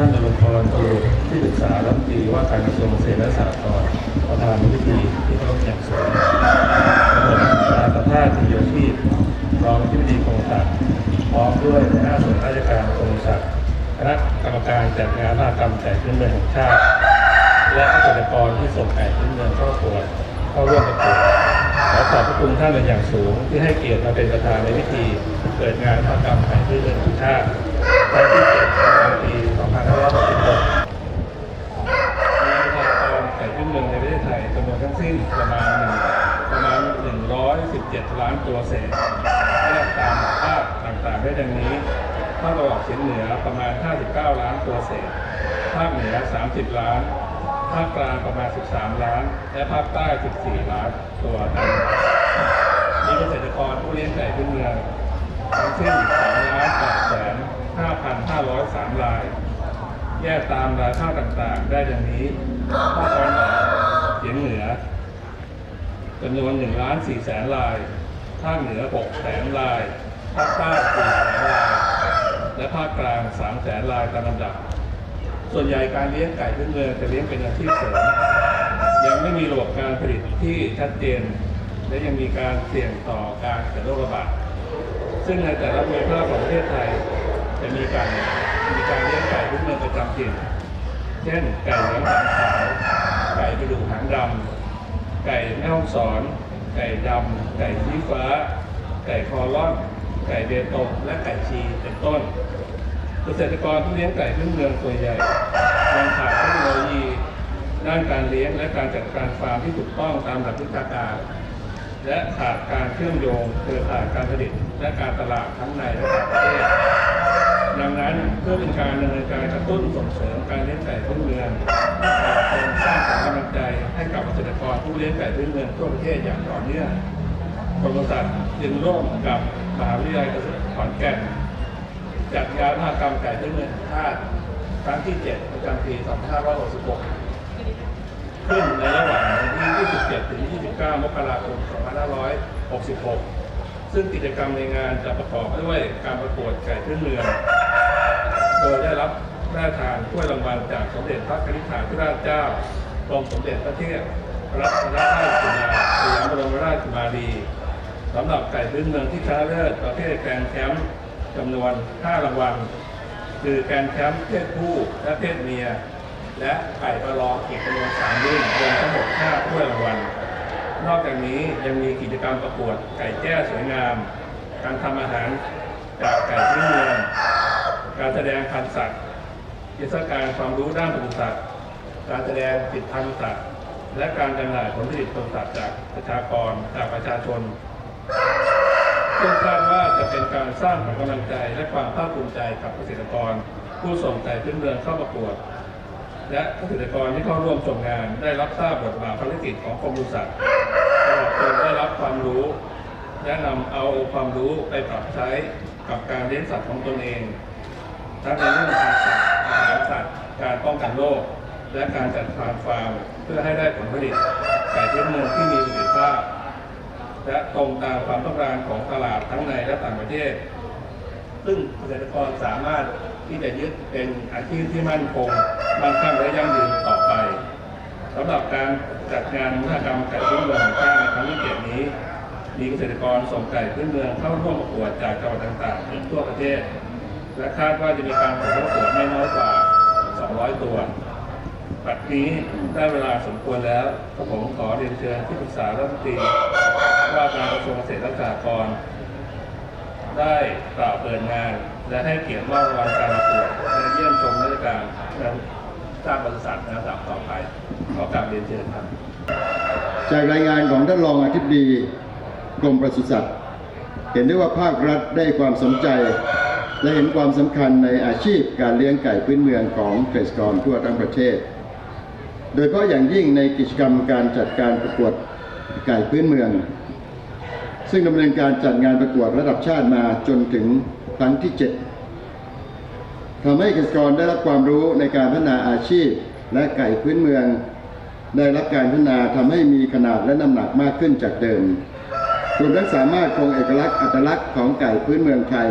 ท่านอนรย์พรตูที่ปรึกษารัฐมนตรีว่าการกระทรวงเกษตรและสหกรณ์ประธานในพิธีที่เคารพอย่างสูงผมนายประภาสติโยชีพรองที่ปดีกรมศักดิ์พร้อมด้วยหัวหน้าส่วนราชการกรมศักดิ์คณะกรรมการจัดงานมหกรรมไก่พื้นเมืองแห่งชาติ และเกษตรกรที่ส่งไก่พื้นเมืองเข้าประกวเข้าร่วมประกวดขอขอบพระคุณท่านเป็นอย่างสูง ที่ให้เกียรติมาเป็นประธานในพิธีเปิดงานมหกรรมไก่พื้นเมืองแห่งชาติครั้งที่เจ็ดประจำปี2566 มีประชากรไก่พื้นเมืองในประเทศไทยจำนวนทั้งสิ้นประมาณหนึ่งประมาณ 117 ล้านตัวเศษแยกตามภาคต่างๆได้ดังนี้ภาคตะวันออกเฉียงเหนือประมาณ 59 ล้านตัวเศษ ภาคเหนือ 30 ล้าน ภาคกลางประมาณ 13 ล้าน และภาคใต้ 14 ล้านตัวดังมีเกษตรกรผู้เลี้ยงไก่พื้นเมืองทั้งสิ้น2ล้าน8แสน5,503ราย แยกตามรายภาต่างๆ ได้ดังนี้ภาคตะวันออกเฉียงเหนือจำนวน1ล้าน4แสนราย ภาคเหนือ6แสนราย ภาคใต้4แสนราย และภาคกลาง3แสนรายตามลำดับ ส่วนใหญ่การเลี้ยงไก่พื้นเมืองจะเลี้ยงเป็นอาชีพเสริม ยังไม่มีระบบการผลิตที่ชัดเจน และยังมีการเสี่ยงต่อการเกิดโรคระบาด ซึ่งในแต่ละภูมิภาคของประเทศไทยจะมีการ มีการเลี้ยงไก่พื้นเมืองประจำถิ่นเช่นไก่เหลืองหางขาวไก่กระดูกหางดำไก่แม่ฮ่องสอน ไก่ดำไก่ชี้ฟ้า ไก่คอร่อน ไก่เบตงและไก่ชีเป็นต้น เกษตรกรที่เลี้ยงไก่พื้นเมืองส่วนใหญ่ยังขาดเทคโนโลยีด้านการเลี้ยงและการจัดการฟาร์มที่ถูกต้องตามหลักวิชาการ และขาดการเชื่อมโยงเครือข่ายการผลิตและการตลาดทั้งในและต่างประเทศ ดังนั้นเพื่อเป็นการดำเนินการกระตุ้นส่งเสริมการเลี้ยงไก่พื้นเมืองโครงสร้างกำลังใจให้กับเกษตรกรผู้เลี้ยงไก่พื้นเมืองทั่วประเทศอย่างต่อเนื่องกรมสัตว์จึงร่วมกับมหาวิทยาลัยเกษตรขอนแก่นจัดงานมหกรรมไก่พื้นเมืองแห่งชาติครั้งที่ 7 ประจำปี 2566 ขึ้นในระหว่างวันที่ 27 ถึง 29 มกราคม 2566 ซึ่งกิจกรรมในงานจะประกอบด้วยการประกวดไก่พื้นเมือง โดยได้รับพระราชทานถ้วยรางวัลจากสมเด็จพระนิษฐาธิราชเจ้ากรมสมเด็จพระเทพรัตนราชสุดาสยามบรมราชกุมารีสำหรับไก่พื้นเมืองที่ชนะเลิศประเภทแกนแชมป์จำนวน 5 รางวัล คือแกนแชมป์เพศผู้และเพศเมีย และไก่ประลองอีกจำนวน3รุ่นรวมทั้งหมด5ถ้วยรางวัล นอกจากนี้ยังมีกิจกรรมประกวดไก่แจ้สวยงาม การทำอาหารจากไก่พื้นเมือง การแสดงพันธุ์สัตว์เทศกาลความรู้ด้านปศุสัตว์การแสดงผลิตพันธุ์สัตว์และการจำหน่ายผลผลิตปศุสัตว์จากประชากรจากประชาชนซึ่งคาดว่าจะเป็นการสร้างขวัญกำลังใจและความภาคภูมิใจกับเกษตรกร ผู้ส่งไก่พื้นเมืองเข้าประกวด และเกษตรกรที่เข้าร่วมชมงานได้รับทราบบทบาทภารกิจของกรมปศุสัตว์ตลอดจนได้รับความรู้และนำเอาความรู้ไปปรับใช้กับการเลี้ยงสัตว์ของตนเอง ทั้งในเรื่องการสัตว์อาหารสัตว์การป้องกันโรคและการจัดการฟาร์มเพื่อให้ได้ผลผลิตไก่พื้นเมืองที่มีประสิทธิภาพและตรงตามความต้องการของตลาดทั้งในและต่างประเทศ ซึ่งเกษตรกรสามารถที่จะยึดเป็นอาชีพที่มั่นคงมั่งคั่งและยั่งยืนต่อไปสำหรับการจัดงานมหกรรมไก่พื้นเมืองแห่งชาติครั้งที่เจ็ดนี้ มีเกษตรกรส่งไก่พื้นเมืองเข้าร่วมประกวดจากจังหวัดต่างๆทั่วประเทศ และคาดว่าจะมีการประกวดไม่น้อยกว่า 200 ตัวปัจจุบันนี้ได้เวลาสมควรแล้วผมขอเรียนเชิญที่ปรึกษารัฐมนตรีว่าการกระทรวงเกษตรและสหกรณ์ได้กล่าวเปิดงาน และให้เกียรติมอบรางวัลการประกวดและเยี่ยมชมราชการสร้างบริษัทในระดับต่อไปขอกราบเรียนเชิญครับ จากรายงานของท่านรองอธิบดีกรมปศุสัตว์ เห็นได้ว่าภาครัฐได้ความสนใจ และเห็นความสำคัญในอาชีพการเลี้ยงไก่พื้นเมืองของเกษตรกรทั่วทั้งประเทศ โดยเฉพาะอย่างยิ่งในกิจกรรมการจัดการประกวดไก่พื้นเมือง ซึ่งดำเนินการจัดงานประกวดระดับชาติมาจนถึงครั้งที่ 7ทำให้เกษตรกรได้รับความรู้ในการพัฒนาอาชีพและไก่พื้นเมือง ได้รับการพัฒนาทำให้มีขนาดและน้ำหนักมากขึ้นจากเดิมรวมทั้งสามารถคงเอกลักษณ์อัตลักษณ์ของไก่พื้นเมืองไทย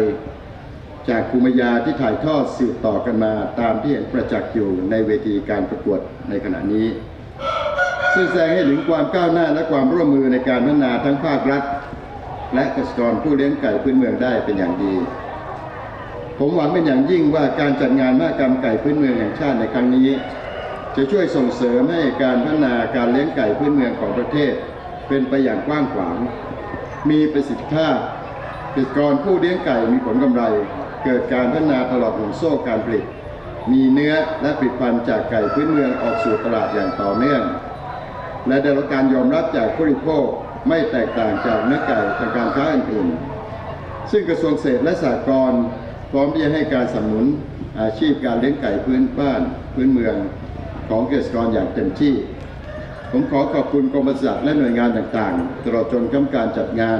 จากภูมิปัญญาที่ถ่ายทอดสืบต่อกันมาตามที่เห็นประจักษ์อยู่ในเวทีการประกวดในขณะนี้ ซึ่งแสดงให้ถึงความก้าวหน้าและความร่วมมือในการพัฒนาทั้งภาครัฐ และเกษตรกรผู้เลี้ยงไก่พื้นเมืองได้เป็นอย่างดี ผมหวังเป็นอย่างยิ่งว่าการจัดงานมหกรรมไก่พื้นเมืองแห่งชาติในครั้งนี้ จะช่วยส่งเสริมให้การพัฒนาการเลี้ยงไก่พื้นเมืองของประเทศ เป็นไปอย่างกว้างขวาง มีประสิทธิภาพเกษตรกรผู้เลี้ยงไก่มีผลกำไร เกิดการพัฒนาตลอดห่วงโซ่การผลิต มีเนื้อและผลิตภัณฑ์จากไก่พื้นเมืองออกสู่ตลาดอย่างต่อเนื่อง และได้รับการยอมรับจากผู้บริโภคไม่แตกต่างจากเนื้อไก่ทางการค้าอื่นๆ ซึ่งกระทรวงเกษตรและสหกรณ์พร้อมที่จะให้การสนับสนุนอาชีพการเลี้ยงไก่พื้นบ้านพื้นเมืองของเกษตรกรอย่างเต็มที่ ผมขอขอบคุณกรมปศุสัตว์และหน่วยงานต่างๆ ตลอดจนกรรมการจัดงาน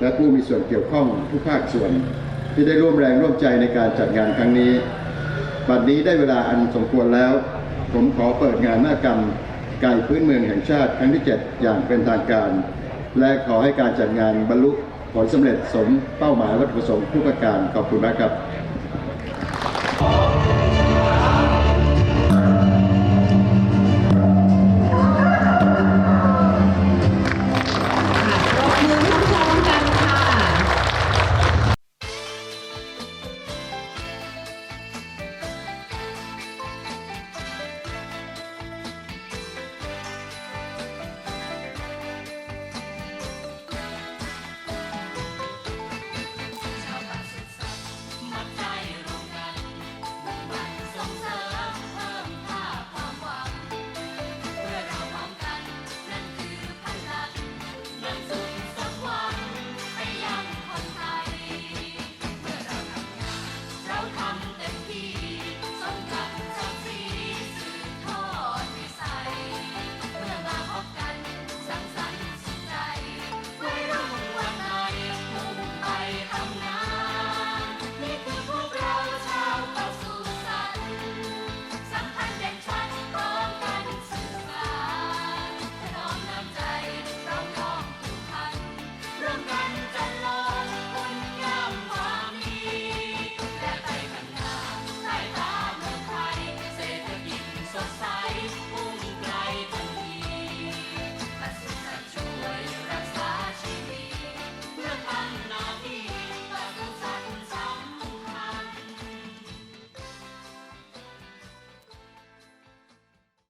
และผู้มีส่วนเกี่ยวข้องทุกภาคส่วน ที่ได้ร่วมแรงร่วมใจในการจัดงานครั้งนี้ บัดนี้ได้เวลาอันสมควรแล้ว ผมขอเปิดงานมากรรมไก่พื้นเมืองแห่งชาติครั้งที่ 7 อย่างเป็นทางการ และขอให้การจัดงานบรรลุผลสำเร็จสมเป้าหมายวัตถุประสงค์ทุกประการขอบคุณมากครับ